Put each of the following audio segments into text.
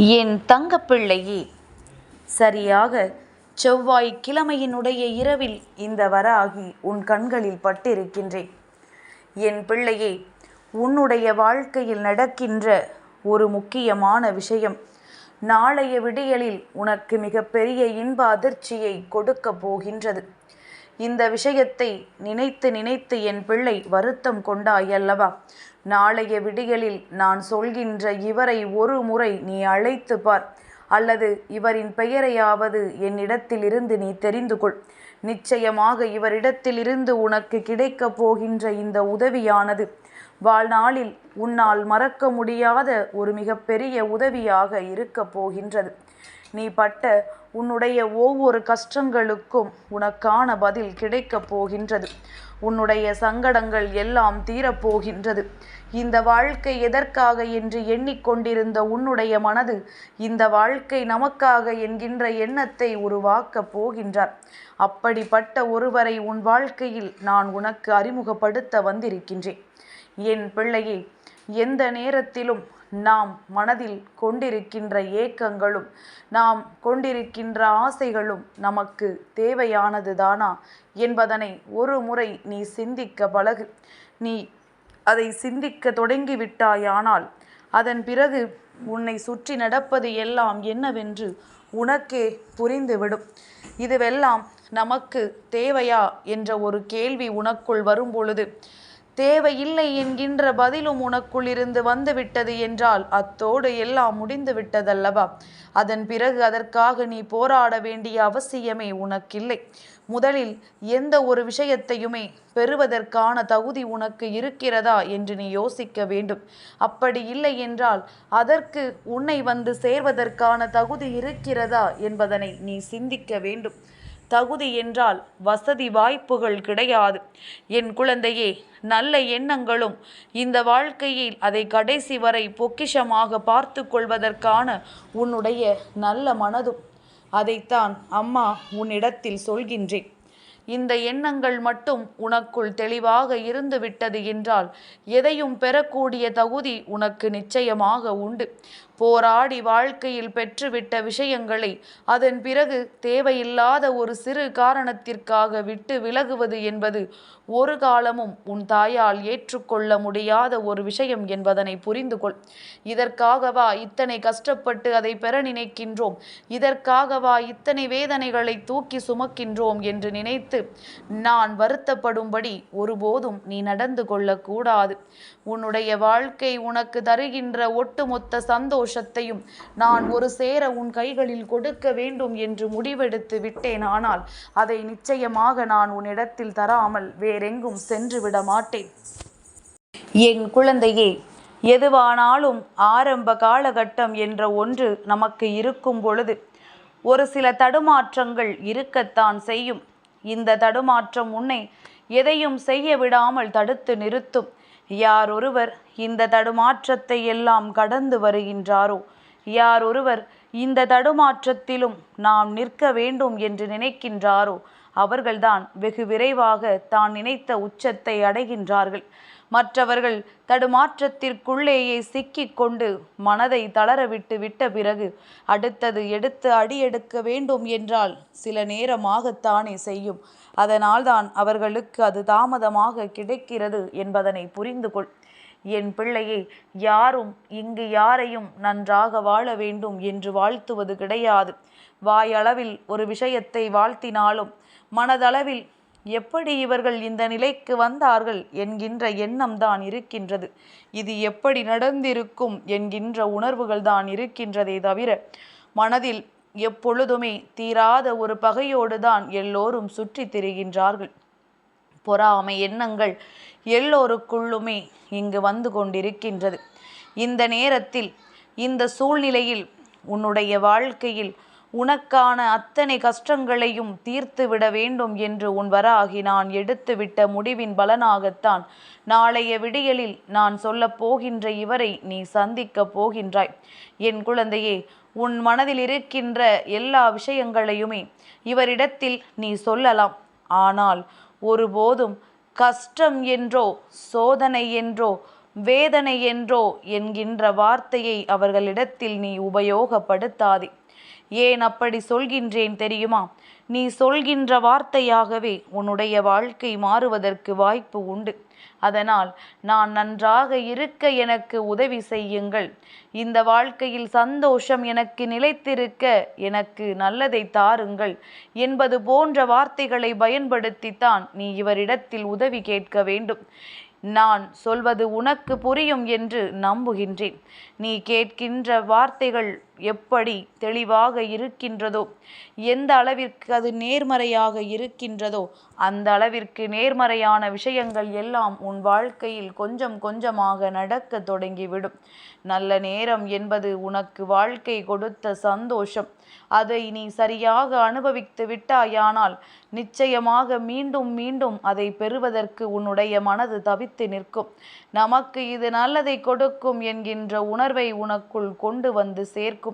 என் தங்கப்பிள்ளையே சரியாக செவ்வாய் கிழமையினுடைய இரவில் இந்த வராகி உன் கண்களில் பட்டிருக்கின்றேன். என் பிள்ளையே உன்னுடைய வாழ்க்கையில் நடக்கின்ற ஒரு முக்கியமான விஷயம் நாளைய விடியலில் உனக்கு மிகப்பெரிய இன்ப அதிர்ச்சியை கொடுக்கப் போகின்றது. இந்த விஷயத்தை நினைத்து நினைத்து என் பிள்ளை வருத்தம் கொண்டாய் அல்லவா நாளைய விடியலில் நான் சொல்கின்ற இவரை ஒரு முறை நீ அழைத்து பார். அல்லது இவரின் பெயரையாவது என்னிடத்திலிருந்து நீ தெரிந்து கொள். நிச்சயமாக இவரிடத்திலிருந்து உனக்கு கிடைக்கப் போகின்ற இந்த உதவியானது. வாழ்நாளில் உன்னால் மறக்க முடியாத ஒரு மிகப்பெரிய உதவியாக இருக்கப் போகின்றது. நீ பட்ட உன்னுடைய ஒவ்வொரு கஷ்டங்களுக்கும் உனக்கான பதில் கிடைக்கப் போகின்றது. உன்னுடைய சங்கடங்கள் எல்லாம் தீரப்போகின்றது இந்த வாழ்க்கை எதற்காக என்று எண்ணிக்கொண்டிருந்த உன்னுடைய மனது இந்த வாழ்க்கை நமக்காக என்கின்ற எண்ணத்தை உருவாக்கப் போகின்றார். அப்படிப்பட்ட ஒருவரை உன் வாழ்க்கையில் நான் உனக்கு அறிமுகப்படுத்த வந்திருக்கின்றேன். என் பிள்ளையை எந்த நேரத்திலும் நாம் மனதில் கொண்டிருக்கின்ற ஏக்கங்களும் நாம் கொண்டிருக்கின்ற ஆசைகளும் நமக்கு தேவையானது தானா என்பதனை ஒரு முறை நீ சிந்திக்க பழகு. நீ அதை சிந்திக்க தொடங்கிவிட்டாயானால் அதன் பிறகு உன்னை சுற்றி நடப்பது எல்லாம் என்னவென்று உனக்கே புரிந்துவிடும். இதுவெல்லாம் நமக்கு தேவையா என்ற ஒரு கேள்வி உனக்குள் வரும்பொழுது தேவையில்லை என்கின்ற பதிலும் உனக்குள் இருந்து வந்துவிட்டது என்றால் அத்தோடு எல்லாம் முடிந்து விட்டதல்லவா? அதன் பிறகு அதற்காக நீ போராட வேண்டிய அவசியமே உனக்கில்லை. முதலில் எந்த ஒரு விஷயத்தையுமே பெறுவதற்கான தகுதி உனக்கு இருக்கிறதா என்று நீ யோசிக்க வேண்டும். அப்படி இல்லை என்றால் அதற்கு உன்னை வந்து சேர்வதற்கான தகுதி இருக்கிறதா என்பதனை நீ சிந்திக்க வேண்டும். தகுதி என்றால் வசதி வாய்ப்புகள் கிடையாது. என் குழந்தையே நல்ல எண்ணங்களும் இந்த வாழ்க்கையில் அதை கடைசி வரை பொக்கிஷமாக பார்த்து கொள்வதற்கான உன்னுடைய நல்ல மனதும். அதைத்தான் அம்மா உன்னிடத்தில் சொல்கின்றேன். இந்த எண்ணங்கள் மட்டும் உனக்குள் தெளிவாக இருந்து விட்டது என்றால் எதையும் பெறக்கூடிய தகுதி உனக்கு நிச்சயமாக உண்டு. போராடி வாழ்க்கையில் பெற்றுவிட்ட விஷயங்களை அதன் பிறகு தேவையில்லாத ஒரு சிறு காரணத்திற்காக விட்டு விலகுவது என்பது ஒரு காலமும் உன் தாயால் ஏற்றுக்கொள்ள முடியாத ஒரு விஷயம் என்பதனை புரிந்து கொள் இதற்காகவா இத்தனை கஷ்டப்பட்டு அதை பெற நினைக்கின்றோம்? இதற்காகவா இத்தனை வேதனைகளை தூக்கி சுமக்கின்றோம் என்று நினைத்து நான் வருத்தப்படும்படி ஒருபோதும் நீ நடந்து கொள்ளக்கூடாது. உன்னுடைய வாழ்க்கை உனக்கு தருகின்ற ஒட்டுமொத்த சந்தோஷத்தையும் நான் ஒரு சேர உன் கைகளில் கொடுக்க வேண்டும் என்று முடிவெடுத்து விட்டேன். ஆனால் அதை நிச்சயமாக நான் உன்னிடத்தில் தராமல் வேறெங்கும் சென்று விட மாட்டேன். என் குழந்தையே எதுவானாலும் ஆரம்ப காலகட்டம் என்ற ஒன்று நமக்கு இருக்கும் பொழுது ஒரு சில தடுமாற்றங்கள் இருக்கத்தான் செய்யும். இந்த தடுமாற்றம் உன்னை எதையும் செய்ய விடாமல் தடுத்து நிறுத்தும். யார் ஒருவர் இந்த தடுமாற்றத்தை எல்லாம் கடந்து வருகின்றாரோ? யார் ஒருவர் இந்த தடுமாற்றத்திலும் நாம் நிற்க வேண்டும் என்று நினைக்கின்றாரோ? அவர்கள்தான் வெகு விரைவாக தான் நினைத்த உச்சத்தை அடைகின்றார்கள். மற்றவர்கள் தடுமாற்றத்திற்குள்ளேயே சிக்கிக்கொண்டு மனதை தளரவிட்டு விட்ட பிறகு அடுத்தது எடுத்து அடியெடுக்க வேண்டும் என்றால் சில நேரமாகத்தானே செய்யும். அதனால்தான் அவர்களுக்கு அது தாமதமாக கிடைக்கிறது என்பதனை புரிந்து கொள். என் பிள்ளையை யாரும் இங்கு யாரையும் நன்றாக வாழ வேண்டும் என்று வாழ்த்துவது கிடையாது. வாயளவில் ஒரு விஷயத்தை வாழ்த்தினாலும் மனதளவில் எப்படி இவர்கள் இந்த நிலைக்கு வந்தார்கள் என்கின்ற எண்ணம் தான் இருக்கின்றது. இது எப்படி நடந்திருக்கும் என்கின்ற உணர்வுகள் தான் இருக்கின்றதே தவிர மனதில் எப்பொழுதுமே தீராத ஒரு பகையோடு தான் எல்லோரும் சுற்றி திரிகின்றார்கள். பொறாமை எண்ணங்கள் எல்லோருக்குள்ளுமே இங்கு வந்து கொண்டிருக்கின்றது. இந்த நேரத்தில் இந்த சூழ்நிலையில் உன்னுடைய வாழ்க்கையில் உனக்கான அத்தனை கஷ்டங்களையும் தீர்த்து விட வேண்டும் என்று உன் வராகி நான் எடுத்துவிட்ட முடிவின் பலனாகத்தான் நாளைய விடியலில் நான் சொல்லப் போகின்ற இவரை நீ சந்திக்கப் போகின்றாய். என் குழந்தையே உன் மனதில் இருக்கின்ற எல்லா விஷயங்களையுமே இவரிடத்தில் நீ சொல்லலாம். ஆனால் ஒருபோதும் கஷ்டம் என்றோ சோதனை என்றோ வேதனை என்றோ என்கின்ற வார்த்தையை அவர்களிடத்தில் நீ உபயோகப்படுத்தாதே. ஏன் அப்படி சொல்கின்றேன் தெரியுமா? நீ சொல்கின்ற வார்த்தையாகவே உன்னுடைய வாழ்க்கை மாறுவதற்கு வாய்ப்பு உண்டு. அதனால் நான் நன்றாக இருக்க எனக்கு உதவி செய்யுங்கள். இந்த வாழ்க்கையில் சந்தோஷம் எனக்கு நிலைத்திருக்க எனக்கு நல்லதை தாருங்கள் என்பது போன்ற வார்த்தைகளை பயன்படுத்தித்தான் நீ இவரிடத்தில் உதவி கேட்க வேண்டும். நான் சொல்வது உனக்கு புரியும் என்று நம்புகின்றேன். நீ கேட்கின்ற வார்த்தைகள் எப்படி தெளிவாக இருக்கின்றதோ எந்த அளவிற்கு அது நேர்மறையாக இருக்கின்றதோ அந்த அளவிற்கு நேர்மறையான விஷயங்கள் எல்லாம் உன் வாழ்க்கையில் கொஞ்சம் கொஞ்சமாக நடக்க தொடங்கிவிடும். நல்ல நேரம் என்பது உனக்கு வாழ்க்கை கொடுத்த சந்தோஷம். அதை நீ சரியாக அனுபவித்து விட்டாயானால் நிச்சயமாக மீண்டும் மீண்டும் அதை பெறுவதற்கு உன்னுடைய மனது தவித்து நிற்கும். நமக்கு இது நல்லதை கொடுக்கும் என்கின்ற உணர்வை உனக்குள் கொண்டு வந்து சேர்க்கும்.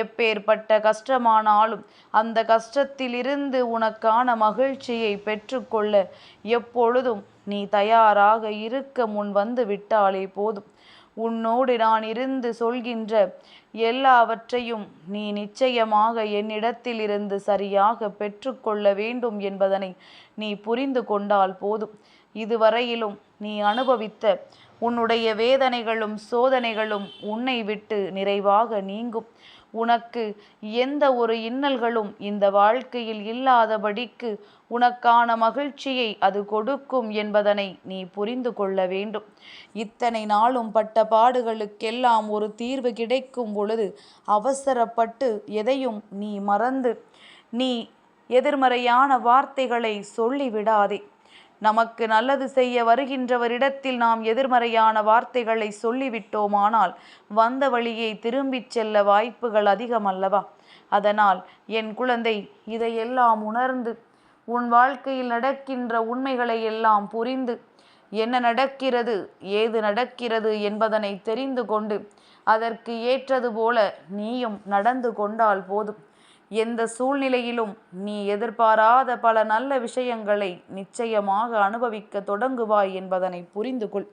எப்பேற்பட்ட கஷ்டமானாலும் அந்த கஷ்டத்திலிருந்து உனக்கான மகிழ்ச்சியை பெற்றுக்கொள்ள எப்பொழுதும் நீ தயாராக இருக்க முன் வந்து விட்டாலே போதும். உன்னோடு நான் இருந்து சொல்கின்ற எல்லாவற்றையும் நீ நிச்சயமாக என்னிடத்திலிருந்து சரியாக பெற்றுக்கொள்ள வேண்டும் என்பதனை நீ புரிந்து கொண்டால் போதும். இதுவரையிலும் நீ அனுபவித்த உன்னுடைய வேதனைகளும் சோதனைகளும் உன்னை விட்டு நிறைவாக நீங்கும். உனக்கு எந்த ஒரு இன்னல்களும் இந்த வாழ்க்கையில் இல்லாதபடிக்கு உனக்கான மகிழ்ச்சியை அது கொடுக்கும் என்பதனை நீ புரிந்து கொள்ள வேண்டும். இத்தனை நாளும் பட்ட பாடுகளுக்கெல்லாம் ஒரு தீர்வு கிடைக்கும் பொழுது அவசரப்பட்டு எதையும் நீ மறந்து நீ எதிர்மறையான வார்த்தைகளை சொல்லிவிடாதே. நமக்கு நல்லது செய்ய வருகின்றவரிடத்தில் நாம் எதிர்மறையான வார்த்தைகளை சொல்லிவிட்டோமானால் வந்த வழியை திரும்பிச் செல்ல வாய்ப்புகள் அதிகம் அல்லவா அதனால் என் குழந்தை இதையெல்லாம் உணர்ந்து உன் வாழ்க்கையில் நடக்கின்ற உண்மைகளை எல்லாம் புரிந்து என்ன நடக்கிறது ஏது நடக்கிறது என்பதனை தெரிந்து கொண்டு அதற்கு ஏற்றது போல நீயும் நடந்து கொண்டால் போதும். எந்த சூழ்நிலையிலும் நீ எதிர்பாராத பல நல்ல விஷயங்களை நிச்சயமாக அனுபவிக்க தொடங்குவாய் என்பதனை புரிந்து கொள்.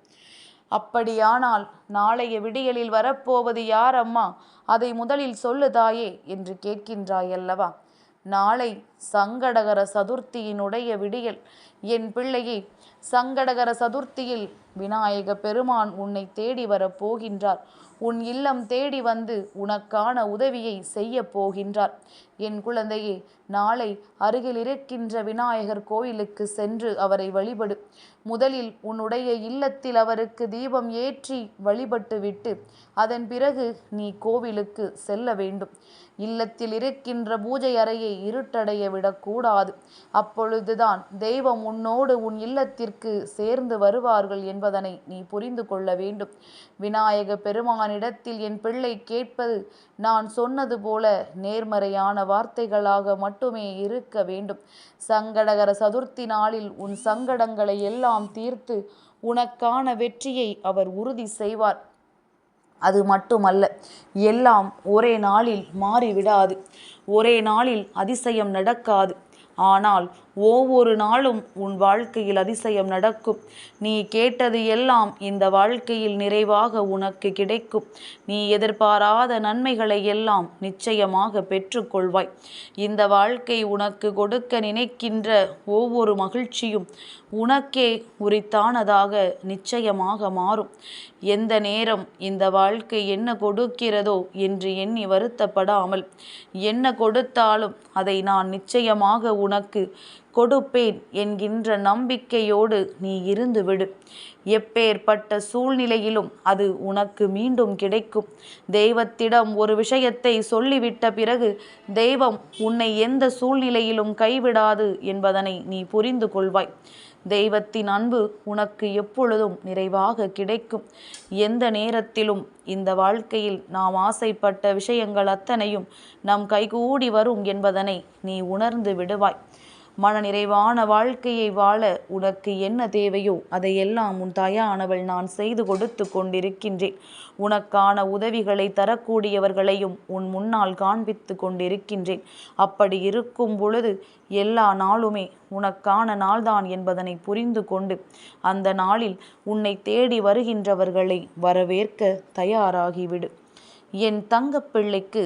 அப்படியானால் நாளைய விடியலில் வரப்போவது யார் அம்மா? அதை முதலில் சொல்லு தாயே என்று கேட்கின்றாய் அல்லவா? நாளை சங்கடகர சதுர்த்தியினுடைய விடியல். என் பிள்ளையே சங்கடகர சதுர்த்தியில் விநாயக பெருமான் உன்னை தேடி வரப் போகின்றார். உன் இல்லம் தேடி வந்து உனக்கான உதவியை செய்ய போகின்றார். என் குழந்தையே நாளை அருகில் இருக்கின்ற விநாயகர் கோயிலுக்கு சென்று அவரை வழிபடு. முதலில் உன்னுடைய இல்லத்தில் அவருக்கு தீபம் ஏற்றி வழிபட்டுவிட்டு அதன் பிறகு நீ கோவிலுக்கு செல்ல வேண்டும். இல்லத்தில் இருக்கின்ற பூஜை அறையை இருட்டடைய விடக்கூடாது. அப்பொழுதுதான் தெய்வம் உன்னோடு உன் இல்லத்திற்கு சேர்ந்து வருவார்கள் என்பதனை நீ புரிந்து கொள்ள வேண்டும். விநாயக பெருமானிடத்தில் என் பிள்ளை கேட்பது நான் சொன்னது போல நேர்மறையான வார்த்தைகளாக மட்டுமே இருக்க வேண்டும். சங்கடகர சதுர்த்தி நாளில் உன் சங்கடங்களை எல்லாம் தீர்த்து உனக்கான வெற்றியை அவர் உறுதி செய்வார். அது மட்டுமல்ல எல்லாம் ஒரே நாளில் மாறிவிடாது. ஒரே நாளில் அதிசயம் நடக்காது. ஆனால் ஒவ்வொரு நாளும் உன் வாழ்க்கையில் அதிசயம் நடக்கும். நீ கேட்டது எல்லாம் இந்த வாழ்க்கையில் நிறைவாக உனக்கு கிடைக்கும். நீ எதிர்பாராத நன்மைகளை எல்லாம் நிச்சயமாக பெற்றுக்கொள்வாய். இந்த வாழ்க்கை உனக்கு கொடுக்க நினைக்கின்ற ஒவ்வொரு மகிழ்ச்சியும் உனக்கே உரித்தானதாக நிச்சயமாக மாறும். எந்த நேரம் இந்த வாழ்க்கை என்ன கொடுக்கிறதோ என்று எண்ணி வருத்தப்படாமல் என்ன கொடுத்தாலும் அதை நான் நிச்சயமாக உனக்கு கொடுப்பேன் என்கின்ற நம்பிக்கையோடு நீ இருந்துவிடு. எப்பேற்பட்ட சூழ்நிலையிலும் அது உனக்கு மீண்டும் கிடைக்கும். தெய்வத்திடம் ஒரு விஷயத்தை சொல்லிவிட்ட பிறகு தெய்வம் உன்னை எந்த சூழ்நிலையிலும் கைவிடாது என்பதனை நீ புரிந்து கொள்வாய். தெய்வத்தின் அன்பு உனக்கு எப்பொழுதும் நிறைவாக கிடைக்கும். எந்த நேரத்திலும் இந்த வாழ்க்கையில் நாம் ஆசைப்பட்ட விஷயங்கள் அத்தனையும் நம் கைகூடி வரும் என்பதனை நீ உணர்ந்து விடுவாய். மனநிறைவான வாழ்க்கையை வாழ உனக்கு என்ன தேவையோ அதையெல்லாம் உன் தாயானவள் நான் செய்து கொடுத்து கொண்டிருக்கின்றேன். உனக்கான உதவிகளை தரக்கூடியவர்களையும் உன் முன்னால் காண்பித்து கொண்டிருக்கின்றேன். அப்படி இருக்கும் பொழுது எல்லா நாளுமே உனக்கான நாள்தான் என்பதனை புரிந்து கொண்டு அந்த நாளில் உன்னை தேடி வருகின்றவர்களை வரவேற்க தயாராகிவிடு. என் தங்கப்பிள்ளைக்கு